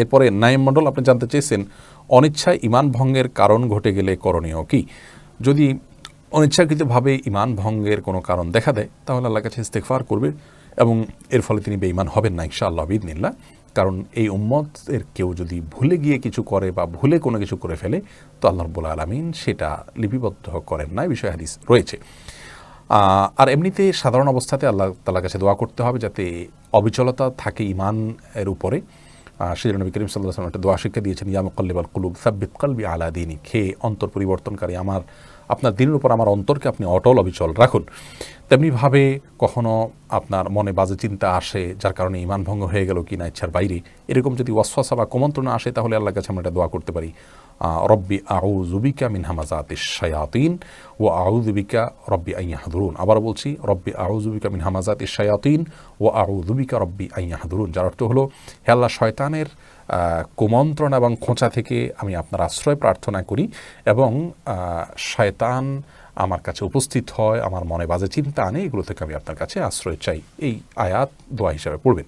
এরপরে নাইম মণ্ডল, আপনি জানতে চেয়েছেন, অনিচ্ছায় ইমান ভঙ্গের কারণ ঘটে গেলে করণীয় কি? যদি অনিচ্ছাকৃতভাবে ইমান ভঙ্গের কোনো কারণ দেখা দেয়, তাহলে আল্লাহ কাছে ইস্তেকফার করবে এবং এর ফলে তিনি বেঈমান হবেন না, ইনশাআল্লাহ বিদিনিল্লা কারণ এই উম্মতের কেউ যদি ভুলে গিয়ে কিছু করে বা ভুলে কোনো কিছু করে ফেলে, তো আল্লাহ রব্বুল আলমিন সেটা লিপিবদ্ধ করেন না বিষয়ে হাদিস রয়েছে। আর এমনিতে সাধারণ অবস্থাতে আল্লাহ তালার কাছে দোয়া করতে হবে যাতে অবিচলতা থাকে ইমান এর উপরে। সেজন্য নবী করিম সাল্লাহ একটা দোয়া শিক্ষা দিয়েছেন ইয়াম কল্লিবাল কুলুব, সাব্বিত কলবি আলা দিনী খেয়ে অন্তর পরিবর্তনকারী, আমার, আপনার দিনের উপর আমার অন্তরকে আপনি অটল অবিচল রাখুন। তেমনিভাবে কখনো আপনার মনে বাজে চিন্তা আসে, যার কারণে ইমান ভঙ্গ হয়ে গেল কি না ইচ্ছার বাইরে। এরকম যদি ওয়াসওয়াসা বা কমন্ত্রণা আসে, তাহলে আল্লাহ কাছে আমরা এটা দোয়া করতে পারি। রব্বি আউজুবিকা মিন হামাজাত শায়াতিন ও আউজুবিকা রব্বি আইয়া হাদুরুন আবার বলছি, রব্বি আউজুবিকা মিন হামাজাত শায়াতিন ও আউজুবিকা রব্বি আইয়া হাদুরুন যার অর্থ হলো হেল্লা শয়তানের কুমন্ত্রণ এবং খোঁচা থেকে আমি আপনার আশ্রয় প্রার্থনা করি এবং শয়তান আমার কাছে উপস্থিত হয়, আমার মনে বাজে চিন্তা আনে, এগুলো থেকে আমি আপনার কাছে আশ্রয় চাই। এই আয়াত দোয়া হিসাবে পড়বেন।